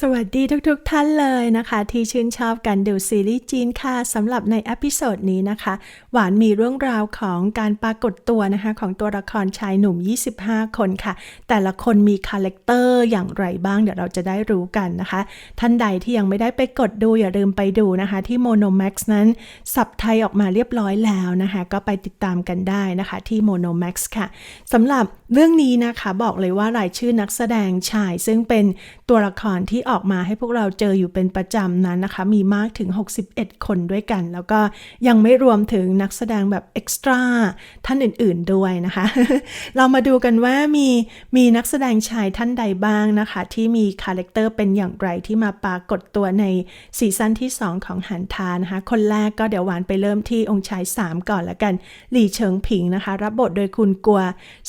สวัสดีทุกๆทท่านเลยนะคะ ที่ชื่นชอบการดูซีรีส์จีนค่ะสำหรับในอพิโซดนี้นะคะ หวานมีเรื่องราวของการปรากฏตัวนะคะ ของตัวละครชายหนุ่ม 25 คนค่ะ แต่ละคนมีคาแรคเตอร์อย่างไรบ้างเดี๋ยวเราจะได้รู้กันนะคะ ท่านใดที่ยังไม่ได้ไปกดดูอย่าลืมไปดูนะคะ ที่ Monomax นั้น สับไทยออกมาเรียบร้อยแล้วนะคะ ก็ไปติดตามกันได้นะคะที่ Monomax ค่ะสำหรับเรื่องนี้นะคะบอกเลยว่ารายชื่อนักแสดงชายซึ่งเป็นตัวละครที่ออกมาให้พวกเราเจออยู่เป็นประจำนั้นนะคะ มีมากถึง 61 คนด้วยกัน แล้วก็ยังไม่รวมถึงนักแสดงแบบเอ็กซ์ตร้าท่านอื่นๆด้วยนะคะ เรามาดูกันว่ามีมีนักแสดงชายท่านใดบ้างนะคะ ที่มีคาแรคเตอร์เป็นอย่างไรที่มาปรากฏตัวในซีซั่นที่ 2 ของหันทานะคะ คนแรกก็เดี๋ยวหวานไปเริ่มที่องค์ชาย 3 ก่อนละกันหลี่เฉิงผิงนะคะ รับบทโดยคุณกัว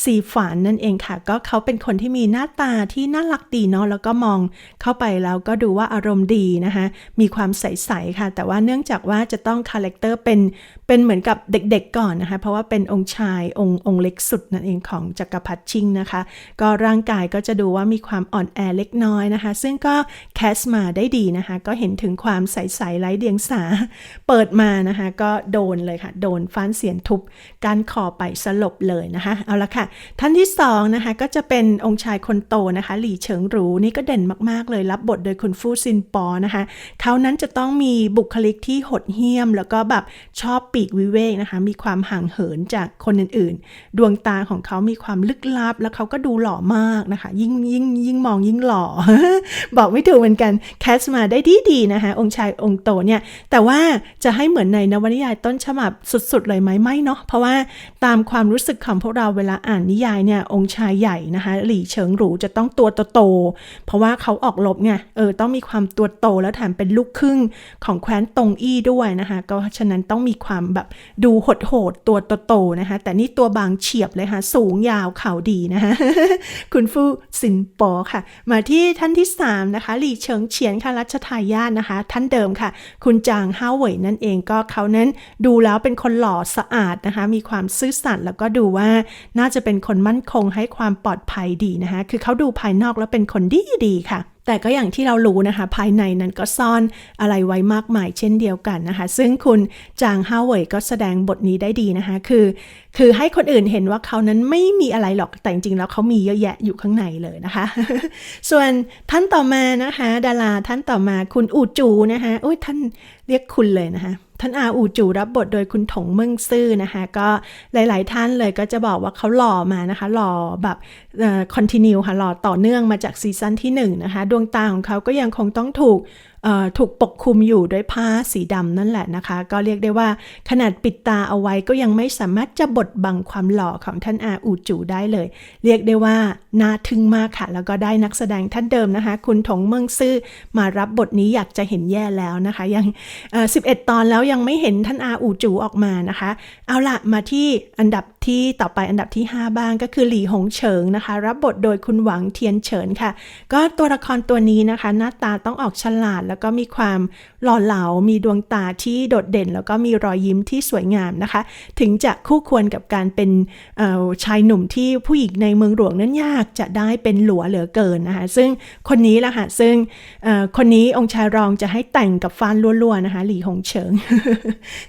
ซีฝานนั่นเองค่ะ ก็เขาเป็นคนที่มีหน้าตาที่น่ารักดีเนาะแล้วก็มองเข้าไปแล้วก็ดูว่าอารมณ์ดีนะคะ มีความใส ๆ ค่ะ แต่ว่าเนื่องจากว่าจะต้องคาแรคเตอร์เป็น เป็นเหมือนกับเด็กๆก่อนนะคะ เพราะว่าเป็นองค์ชายองค์องค์เล็กสุดนั่นเองของจักรพรรดิชิงนะคะ ก็ร่างกายก็จะดูว่ามีความอ่อนแอเล็กน้อยนะคะ ซึ่งก็แคสมาได้ดีนะคะ ก็เห็นถึงความใสๆไร้เดียงสา เปิดมานะคะ ก็โดนเลยค่ะ โดนฟ้านเสียนทุบการคอไปสลบเลยนะคะ เอาละค่ะ ท่านที่สองนะคะก็จะเป็นองค์ชายคนโตนะคะ หลี่เฉิงหรูนี่ก็เด่นมากๆเลยรับบทโดยคุณฟู่ซินปอนะคะเขานั้นจะต้องมีบุคลิกที่หดเหี้ยม แล้วก็แบบชอบปกวิเวกนะคะ มีความห่างเหินจากคนอื่นๆ ดวงตาของเขามีความลึกลับ แล้วเขาก็ดูหล่อมากนะคะ ยิ่งยิ่งยิ่งมองยิ่งหล่อ บอกไม่ถูกเหมือนกัน แคสมาได้ดีดีนะคะ องค์ชายองค์โตเนี่ย แต่ว่าจะให้เหมือนในนวนิยายต้นฉบับสุดๆ เลยไหมไม่เนาะ เพราะว่าตามความรู้สึกของพวกเราเวลาอ่านนิยายเนี่ย องค์ชายใหญ่นะคะ หลี่เฉิงหรูจะต้องตัวโตๆ เพราะว่าเขาออกรบไง เออ ต้องมีความตัวโตแล้วแถมเป็นลูกครึ่งของแคว้นตงอี้ด้วยนะคะ ก็ฉะนั้นต้องมีความแบบดูโหดโหดตัวโตๆนะคะ แต่นี่ตัวบางเฉียบเลยค่ะ สูงยาวเข่าดีนะคะ คุณฟู่ซินปอค่ะ มาที่ท่านที่ 3 นะคะ หลี่เฉิงเฉียนค่ะรัชทายาทนะคะ ท่านเดิมค่ะ คุณจางห้าเหวยนั่นเองก็เขานั้นดูแล้วเป็นคนหล่อสะอาดนะคะ มีความซื่อสัตย์แล้วก็ดูว่าน่าจะเป็นคนมั่นคงให้ความปลอดภัยดีนะคะ คือเขาดูภายนอกแล้วเป็นคนดีดีค่ะ แต่ก็อย่างที่เรารู้นะคะ ภายในนั้นก็ซ่อนอะไรไว้มากมายเช่นเดียวกันนะคะ ซึ่งคุณจางฮาเว่ยก็แสดงบทนี้ได้ดีนะคะ คือ คือให้คนอื่นเห็นว่าเขานั้นไม่มีอะไรหรอกแต่จริงๆแล้วเขามีเยอะแยะอยู่ข้างในเลยนะคะ ส่วนท่านต่อมานะคะ ดาราท่านต่อมาคุณอูจูนะคะโอ้ยท่านเรียกคุณเลยนะคะ ท่านอาอูจูรับบทโดยคุณถงเมืองซื่อนะคะ ก็หลาย ๆ ท่านเลยก็จะบอกว่าเขาหล่อมานะคะ หล่อแบบคอนติเนียค่ะ หล่อต่อเนื่องมาจากซีซั่นที่1นะคะ ดวงตาของเขาก็ยังคงต้องถูกถูกปกคลุมอยู่ด้วยผ้าสีดำนั่นแหละนะคะ ก็เรียกได้ว่าขนาดปิดตาเอาไว้ก็ยังไม่สามารถจะบดบังความหล่อของท่านอาอูจูได้เลย เรียกได้ว่าน่าทึ่งมากค่ะ แล้วก็ได้นักแสดงท่านเดิมนะคะ คุณถงเมืองซื่อมารับบทนี้อยากจะเห็นแย่แล้วนะคะ ยัง 11 ตอนแล้วยังไม่เห็นท่านอาอูจูออกมานะคะ เอาละมาที่อันดับที่ต่อไปอันดับที่ 5 บ้างก็คือหลี่หงเฉิงนะคะ รับบทโดยคุณหวังเทียนเฉินค่ะ ก็ตัวละครตัวนี้นะคะ หน้าตาต้องออกฉลาดแล้วก็มีความหล่อเหลา มีดวงตาที่โดดเด่น แล้วก็มีรอยยิ้มที่สวยงามนะคะ ถึงจะคู่ควรกับการเป็นชายหนุ่มที่ผู้หญิงในเมืองหลวงนั้นยากจะได้เป็นหลัวเหลือเกินนะคะ ซึ่งคนนี้ละค่ะ ซึ่งคนนี้องค์ชายรองจะให้แต่งกับฟานลัวๆนะคะหลี่หงเฉิง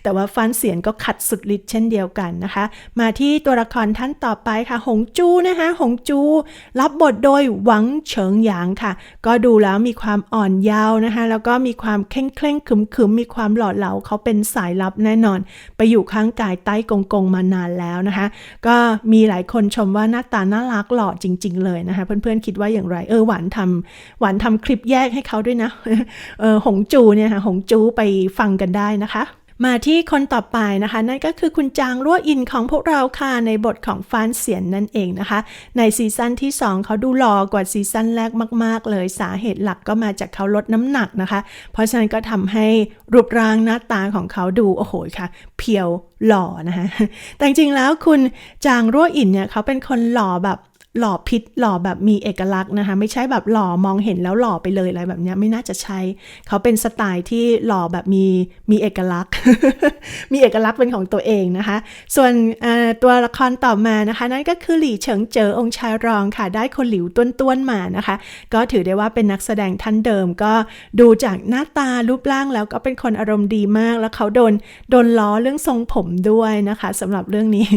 แต่ว่าฟานเสียนก็ขัดสุดฤทธิ์เช่นเดียวกันนะคะ มาที่ตัวละครท่านต่อไปค่ะ หงจูนะคะหงจูรับบทโดยหวังเฉิงหยางค่ะ ก็ดูแล้วมีความอ่อนเยาว์นะคะแล้วก็มีความเคร่งเคร่งขึมขึมมีความหล่อเหลาเขาเป็นสายลับแน่นอน ไปอยู่ข้างกายใต้กงกงมานานแล้วนะคะ ก็มีหลายคนชมว่าหน้าตาน่ารักหล่อจริง ๆ เลยนะคะ เพื่อนๆคิดว่าอย่างไร เออหวานทำหวานทำคลิปแยกให้เขาด้วยนะ เออหงจูเนี่ยค่ะหงจูไปฟังกันได้นะคะ มาที่คนต่อไปนะคะ นั่นก็คือคุณจางรั่วอินของพวกเราค่ะ ในบทของฟานเสียนนั่นเองนะคะ ในซีซั่นที่ 2 เขาดูหล่อกว่าซีซั่นแรกมาก ๆ เลยสาเหตุหลักก็มาจากเขาลดน้ำหนักนะคะ เพราะฉะนั้นก็ทำให้รูปร่างหน้าตาของเขาดูโอ้โหค่ะ เพียวหล่อนะคะแต่จริงๆแล้วคุณจางรั่วอินเนี่ยเขาเป็นคนหล่อแบบ หล่อพิษหล่อแบบมีเอกลักษณ์นะคะ ไม่ใช่แบบหล่อมองเห็นแล้วหล่อไปเลยอะไรแบบนี้ไม่น่าจะใช่เขาเป็นสไตล์ที่หล่อแบบมีมีเอกลักษณ์ มีเอกลักษณ์เป็นของตัวเองนะคะ ส่วนตัวละครต่อมานะคะ นั่นก็คือหลี่เฉิงเจอองค์ชายรองค่ะ ได้คนหลิวต้วนต้วนมานะคะ ก็ถือได้ว่าเป็นนักแสดงท่านเดิมก็ดูจากหน้าตารูปร่างแล้วก็เป็นคนอารมณ์ดีมาก แล้วเขาโดนโดนล้อเรื่องทรงผมด้วยนะคะสำหรับเรื่องนี้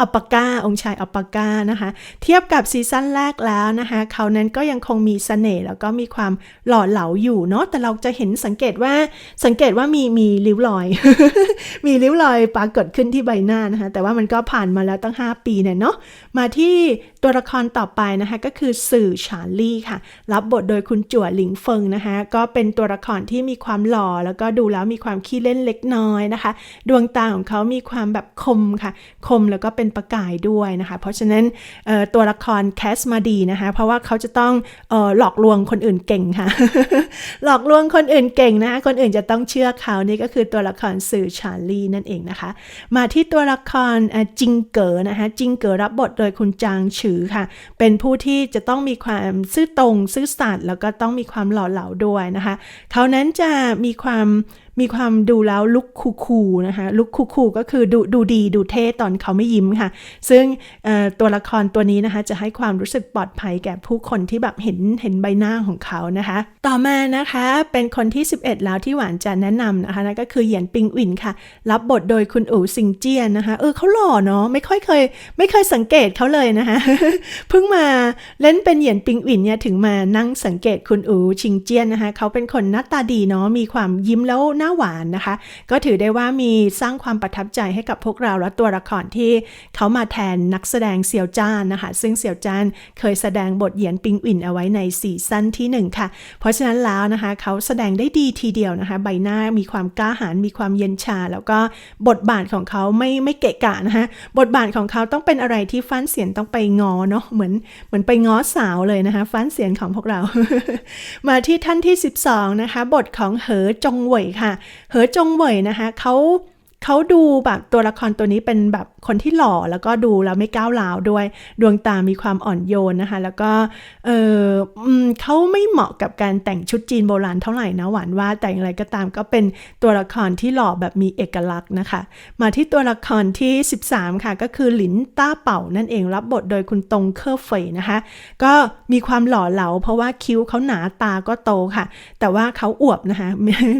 อัปปาก้าองค์ชายอัปปาก้านะคะ เทียบกับซีซั่นแรกแล้วนะคะ เขานั้นก็ยังคงมีเสน่ห์แล้วก็มีความหล่อเหลาอยู่เนาะแต่เราจะเห็นสังเกตว่าสังเกตว่ามีมีริ้วรอย มีริ้วรอยปรากฏขึ้นที่ใบหน้านะคะ แต่ว่ามันก็ผ่านมาแล้วตั้ง 5 ปีเนี่ยเนาะมาที่ตัวละครต่อไปนะคะก็คือสื่อฉาลี่ค่ะ รับบทโดยคุณจั่วหลิงเฟิงนะคะ ก็เป็นตัวละครที่มีความหล่อ แล้วก็ดูแล้วมีความขี้เล่นเล็กน้อยนะคะ ดวงตาของเขามีความแบบคมค่ะ คมแล้วก็เป็นประกายด้วยนะคะ เพราะฉะนั้นตัวละครแคสมาดีนะคะ เพราะว่าเขาจะต้องออหลอกลวงคนอื่นเก่งค่ะ หลอกลวงคนอื่นเก่งนะคะคนอื่นจะต้องเชื่อเขานี่ก็คือตัวละครสื่อชาลีนั่นเองนะคะ มาที่ตัวละครจิงเก๋อนะคะจิงเก๋อรับบทโดยคุณจางฉือค่ะ เป็นผู้ที่จะต้องมีความซื่อตรงซื่อสัตย์แล้วก็ต้องมีความหล่อเหลาด้วยนะคะ เขานั้นจะมีความ มีความดูแล้วลุกคูคูลๆนะคะลุกคูคูลๆก็คือดูดูดีดูเท่ตอนเขาไม่ยิ้มค่ะ ซึ่งตัวละครตัวนี้นะคะจะให้ความรู้สึกปลอดภัยแก่ผู้คนที่แบบเห็นเห็นใบหน้าของเขานะคะ ต่อมานะคะเป็นคนที่ 11 แล้วที่หวานจะแนะนำนะคะนั่นก็คือเหยียนปิงอินค่ะ รับบทโดยคุณอู๋ซิงเจียนนะคะเออเขาหล่อเนาะไม่ค่อยเคย ไม่เคยสังเกตเขาเลยนะคะเพิ่งมาเล่นเป็นเหยียนปิงอินเนี่ยถึงมานั่งสังเกตคุณอู๋ชิงเจียนนะคะเขาเป็นคนหน้าตาดีเนาะมีความยิ้มแล้วหน้าหวานนะคะ ก็ถือได้ว่ามีสร้างความประทับใจให้กับพวกเราและตัวละครที่เขามาแทนนักแสดงเซียวจ้านนะคะ ซึ่งเซียวจ้านเคยแสดงบทเหยียนปิงอินเอาไว้ในซีซั่นที่หนึ่งค่ะ เพราะฉะนั้นแล้วนะคะเขาแสดงได้ดีทีเดียวนะคะ ใบหน้ามีความกล้าหาญมีความเย็นชา แล้วก็บทบาทของเขาไม่ไม่เกะกะนะคะบทบาทของเขาต้องเป็นอะไรที่ฟันเสียนต้องไปงอเนาะเหมือนเหมือนไปง้อสาวเลยนะคะ ฟันเสียนของพวกเรา มาที่ท่านที่ 12 นะคะ บทของเหอจงเหวยค่ะเหอจงเหวยนะคะเขา เขาดูแบบตัวละครตัวนี้เป็นแบบคนที่หล่อแล้วก็ดูแล้วไม่ก้าวร้าวด้วย ดวงตามีความอ่อนโยนนะคะ แล้วก็เออเขาไม่เหมาะกับการแต่งชุดจีนโบราณเท่าไหร่นะหวานว่าแต่อย่างไรก็ตามก็เป็นตัวละครที่หล่อแบบมีเอกลักษณ์นะคะ มาที่ตัวละครที่ 13 ค่ะ ก็คือหลินต้าเป่านั่นเองรับบทโดยคุณตงเคอร์เฟยนะคะ ก็มีความหล่อเหลา เพราะว่าคิ้วเขาหนาตาก็โตค่ะ แต่ว่าเขาอวบนะคะ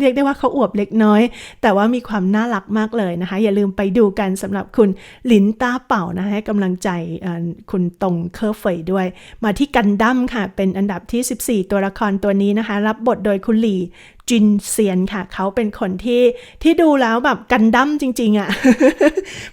เรียกได้ว่าเขาอวบเล็กน้อย แต่ว่ามีความน่ารักมากเลยนะคะ อย่าลืมไปดูกันสำหรับคุณหลินตาเป่านะคะให้กำลังใจคุณตรงเคอร์เฟยด้วย มาที่กันดั้มค่ะ เป็นอันดับที่ 14 ตัวละครตัวนี้นะคะ รับบทโดยคุณหลี จินเซียนค่ะ เขาเป็นคนที่ที่ดูแล้วแบบกันดั้มจริง ๆอะ่ะ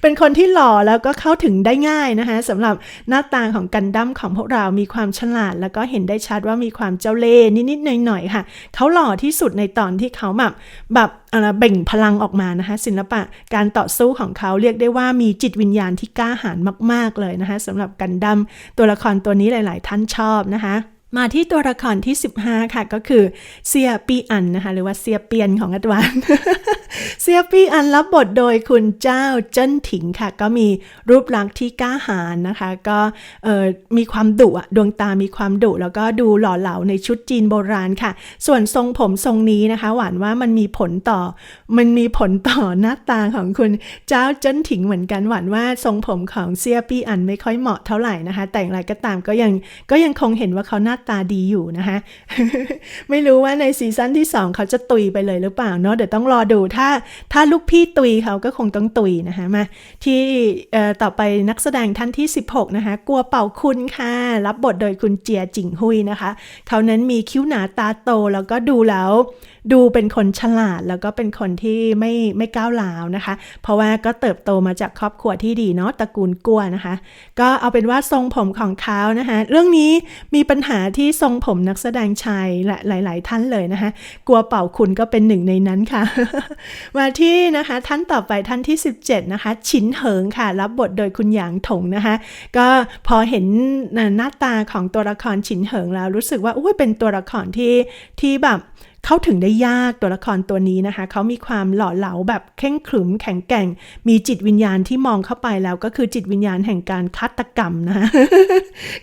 เป็นคนที่หล่อแล้วก็เข้าถึงได้ง่ายนะคะสำหรับหน้าตาของกันดั้มของพวกเรามีความฉลาด แล้วก็เห็นได้ชัดว่ามีความเจ้าเล่ห์นิดๆหน่อยๆค่ะ เขาหล่อที่สุดในตอนที่เขาแบบแบบอะไรเบ่งพลังออกมานะคะ ศิลปะการต่อสู้ของเขาเรียกได้ว่ามีจิตวิญญาณที่กล้าหาญมาก ๆเลยนะคะสำหรับกันดั้มตัวละครตัวนี้หลาย ๆ ท่านชอบนะคะ มาที่ตัวละครที่ 15 ค่ะ ก็คือเซียปีอันนะคะ หรือว่าเซียเปียนของอัตวานเซียปี้อันรับบทโดยคุณเจ้าเจิ้นถิงค่ะ ก็มีรูปลักษณ์ที่กล้าหาญนะคะ ก็มีความดุอะดวงตามีความดุแล้วก็ดูหล่อเหลาในชุดจีนโบราณค่ะ ส่วนทรงผมทรงนี้นะคะ หวานว่ามันมีผลต่อ มันมีผลต่อหน้าตาของคุณเจ้าเจิ้นถิงเหมือนกันหวานว่าทรงผมของเซียปี้อันไม่ค่อยเหมาะเท่าไหร่นะคะ แต่อย่างไรก็ตามก็ยังก็ยังคงเห็นว่าเขาหน้าตาดีอยู่นะคะ ไม่รู้ว่าในซีซั่นที่ 2 เขาจะตุยไปเลยหรือเปล่าเนาะเดี๋ยวต้องรอดูถ้าถ้าลูกพี่ตุยเขาก็คงต้องตุยนะคะมาที่ต่อไปนักแสดงท่านที่ 16 นะคะกลัวเป่าคุณค่ะ รับบทโดยคุณเจียจิงหุยนะคะ เขานั้นมีคิ้วหนาตาโตแล้วก็ดูแล้ว ดูเป็นคนฉลาดแล้วก็เป็นคนที่ไม่ไม่ก้าวร้าวนะคะ เพราะว่าก็เติบโตมาจากครอบครัวที่ดีเนาะตระกูลกัวนะคะ ก็เอาเป็นว่าทรงผมของเขานะคะเรื่องนี้มีปัญหาที่ทรงผมนักแสดงชายและหลาย ๆ ท่านเลยนะคะกลัวเป่าคุณก็เป็นหนึ่งในนั้นค่ะ มาที่นะคะท่านต่อไปท่านที่ 17 นะคะ ชินเหิงค่ะ รับบทโดยคุณหยางถงนะคะ ก็พอเห็นหน้าตาของตัวละครชินเหิงแล้วรู้สึกว่าอุ้ยเป็นตัวละครที่ที่แบบ เข้าถึงได้ยากตัวละครตัวนี้นะคะ เขามีความหล่อเหลาแบบเข่งขรึมแข็งแกร่ง มีจิตวิญญาณที่มองเข้าไปแล้วก็คือจิตวิญญาณแห่งการฆาตกรรมนะคะ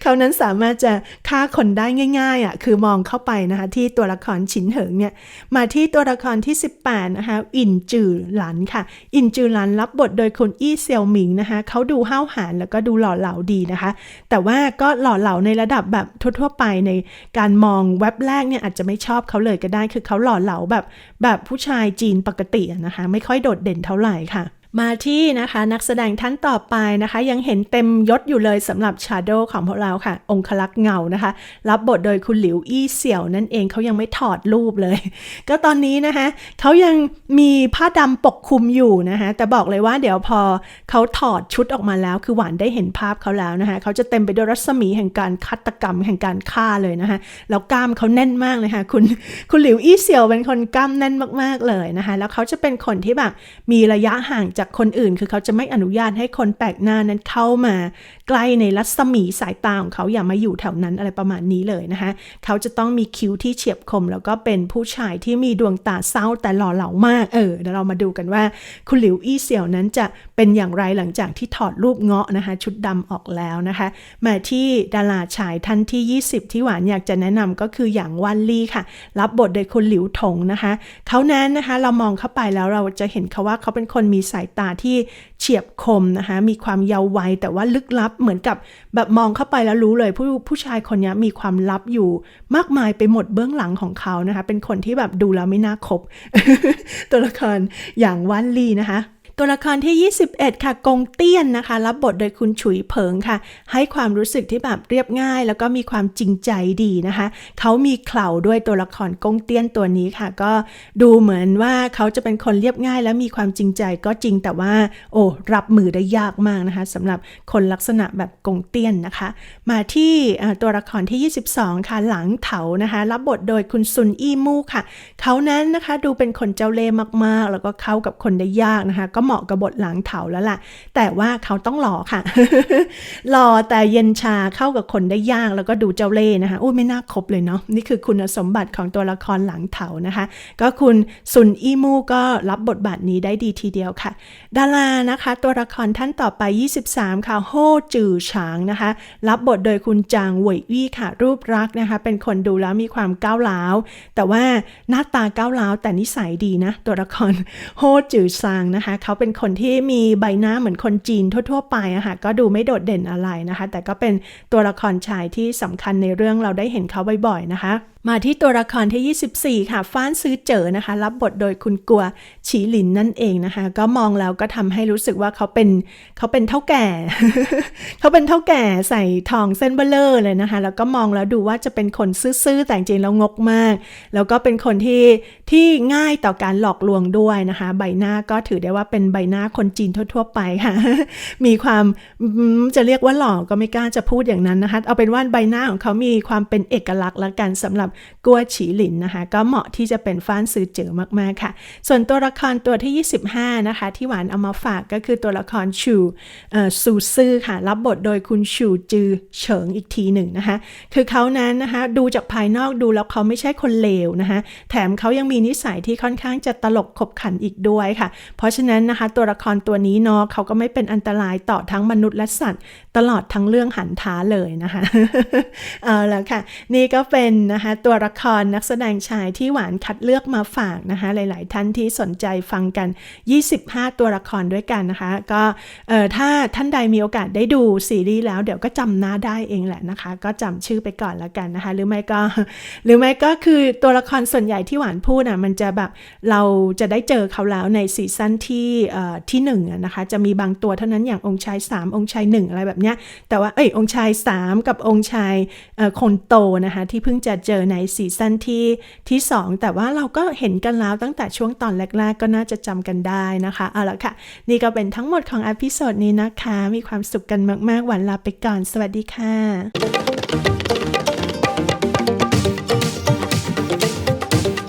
เขานั้นสามารถจะฆ่าคนได้ง่ายๆอะคือมองเข้าไปนะคะที่ตัวละครฉินเหิงเนี่ยมาที่ตัวละครที่ 18 นะคะอินจือหลันค่ะ อินจือหลันรับบทโดยคุณอี้เซียวหมิงนะคะเขาดูห้าวหาญแล้วก็ดูหล่อเหลาดีนะคะ แต่ว่าก็หล่อเหลาในระดับแบบทั่วๆไปในการมองเว็บแรกเนี่ยอาจจะไม่ชอบเขาเลยก็ได้คือเขาหล่อเหลาแบบแบบผู้ชายจีนปกติอะนะคะ ไม่ค่อยโดดเด่นเท่าไหร่ค่ะ มาที่นะคะนักแสดงท่านต่อไปนะคะ ยังเห็นเต็มยศอยู่เลยสำหรับชาโดของพวกเราค่ะ องคลักษ์เงานะคะ รับบทโดยคุณหลิวอี้เสี่ยวนั่นเองเขายังไม่ถอดรูปเลย ก็ตอนนี้นะคะเขายังมีผ้าดำปกคลุมอยู่นะคะแต่บอกเลยว่าเดี๋ยวพอเขาถอดชุดออกมาแล้ว คือหวานได้เห็นภาพเขาแล้วนะคะเขาจะเต็มไปด้วยรัศมีแห่งการฆาตกรรมแห่งการฆ่าเลยนะคะแล้วกล้ามเขาแน่นมากเลยค่ะคุณคุณหลิวอี้เสี่ยวเป็นคนกล้ามแน่นมากๆเลยนะคะแล้วเขาจะเป็นคนที่แบบมีระยะห่างจากคนอื่น คือเขาจะไม่อนุญาตให้คนแปลกหน้านั้นเข้ามาใกล้ในรัศมีสายตาของเขาอย่ามาอยู่แถวนั้นอะไรประมาณนี้เลยนะคะ เขาจะต้องมีคิ้วที่เฉียบคม แล้วก็เป็นผู้ชายที่มีดวงตาเศร้าแต่หล่อเหลามากเออเดี๋ยวเรามาดูกันว่าคุณหลิวอี้เสี่ยวนั้นจะเป็นอย่างไรหลังจากที่ถอดรูปเงาะนะคะ ชุดดำออกแล้วนะคะ มาที่ดาราชายท่านที่ 20 ที่หวานอยากจะแนะนำก็คืออย่างวันลี่ค่ะ รับบทโดยคุณหลิวถงนะคะ เขานั้นนะคะเรามองเข้าไปแล้วเราจะเห็นเขาว่าเขาเป็นคนมีสายตาที่ ฉียบคมนะคะมีความเยาว์วัยแต่ว่าลึกลับเหมือนกับแบบมองเข้าไปแล้วรู้เลย ผู้ผู้ชายคนนี้มีความลับอยู่มากมายไปหมดเบื้องหลังของเขานะคะ เป็นคนที่แบบดูแล้วไม่น่าคบ ตัวละครอย่างวันลีนะคะ ตัวละครที่ 21 ค่ะ กงเตี้ยนนะคะ รับบทโดยคุณฉุยเผิงค่ะ ให้ความรู้สึกที่แบบเรียบง่าย แล้วก็มีความจริงใจดีนะคะ เขามีเข่าด้วยตัวละครกงเตี้ยนตัวนี้ค่ะ ก็ดูเหมือนว่าเขาจะเป็นคนเรียบง่าย และมีความจริงใจก็จริงแต่ว่า โอ้รับมือได้ยากมากนะคะสำหรับคนลักษณะแบบกงเตี้ยนนะคะ มาที่ตัวละครที่ 22 ค่ะ หลังเถานะคะ รับบทโดยคุณซุนอี้มู่ค่ะ เขานั้นนะคะดูเป็นคนเจ้าเล่ห์มากๆ แล้วก็เข้ากับคนได้ยากนะคะก็เหมาะกับบทหลังเถาแล้วล่ะ แต่ว่าเขาต้องหล่อค่ะ หล่อแต่เย็นชาเข้ากับคนได้ยากแล้วก็ดูเจ้าเล่ห์นะคะอุ้ไม่น่าคบเลยเนาะนี่คือคุณสมบัติของตัวละครหลังเถานะคะ ก็คุณซุนอี้มูก็รับบทบาทนี้ได้ดีทีเดียวค่ะ ดารานะคะ ตัวละครท่านต่อไป 23 ค่ะโฮจือฉางนะคะ รับบทโดยคุณจางเหวยวี่ค่ะ รูปรักนะคะ เป็นคนดูแล้วมีความก้าวร้าว แต่ว่าหน้าตาก้าวร้าวแต่นิสัยดีนะ ตัวละครโฮจือซางนะคะเขาเป็นคนที่มีใบหน้าเหมือนคนจีนทั่ว ๆ ไปอะค่ะก็ดูไม่โดดเด่นอะไรนะคะ แต่ก็เป็นตัวละครชายที่สำคัญในเรื่องเราได้เห็นเขาบ่อยๆนะคะ มาที่ตัวละครที่ 24 ค่ะ ฟ้านซื้อเจอนะคะ รับบทโดยคุณกัวฉีหลินนั่นเองนะคะ ก็มองแล้วก็ทำให้รู้สึกว่าเขาเป็นเขาเป็นเท่าแก่ เขาเป็นเท่าแก่ใส่ทองเส้นเบลเลอร์เลยนะคะ แล้วก็มองแล้วดูว่าจะเป็นคนซื่อๆแต่จริงแล้วงกมาก แล้วก็เป็นคนที่ที่ง่ายต่อการหลอกลวงด้วยนะคะ ใบหน้าก็ถือได้ว่าเป็นใบหน้าคนจีนทั่ว ๆ ไปค่ะ มีความจะเรียกว่าหล่อก็ไม่กล้าจะพูดอย่างนั้นนะคะ เอาเป็นว่าใบหน้าของเขามีความเป็นเอกลักษณ์ละกันสำหรับกัวฉีหลินนะคะ ก็เหมาะที่จะเป็นฟ้านซื้อเจอมากๆค่ะ ส่วนตัวละครตัวที่ 25 นะคะ ที่หวานเอามาฝากก็คือตัวละครชูซูซื่อค่ะ รับบทโดยคุณชูจือเฉิงอีกทีหนึ่งนะคะ คือเขานั้นนะคะ ดูจากภายนอกดูแล้วเขาไม่ใช่คนเลวนะคะ แถมเขายังมีนิสัยที่ค่อนข้างจะตลกขบขันอีกด้วยค่ะ เพราะฉะนั้นนะคะตัวละครตัวนี้เนาะเขาก็ไม่เป็นอันตรายต่อทั้งมนุษย์และสัตว์ ตลอดทั้งเรื่องหันท้าเลยนะคะ เอาละค่ะ นี่ก็เป็นนะคะตัวละครนักแสดงชายที่หวานคัดเลือกมาฝากนะคะหลาย ๆ ท่านที่สนใจฟังกัน 25 ตัวละครด้วยกันนะคะ ก็เอ่อถ้าท่านใดมีโอกาสได้ดูซีรีส์แล้วเดี๋ยวก็จำหน้าได้เองแหละนะคะ ก็จำชื่อไปก่อนแล้วกันนะคะ หรือไม่ก็ หรือไม่ก็คือตัวละครส่วนใหญ่ที่หวานพูดอะมันจะแบบเราจะได้เจอเขาแล้วในซีซั่นที่เอ่อที่หนึ่งอะนะคะจะมีบางตัวเท่านั้นอย่างองค์ชาย 3 องค์ชาย 1 อะไรแบบเนี้ยแต่ว่าเอ้ยองค์ชาย 3 กับองค์ชายเอ่อคนโตนะคะที่เพิ่งจะเจอในซีซั่นที่ที่ 2 แต่ว่าเราก็เห็นกันแล้วตั้งแต่ช่วงตอนแรกๆ ก็น่าจะจำกันได้นะคะ เอาละค่ะ นี่ก็เป็นทั้งหมดของอพิโซดนี้นะคะ มีความสุขกันมากๆ หวันลาไปก่อน สวัสดีค่ะ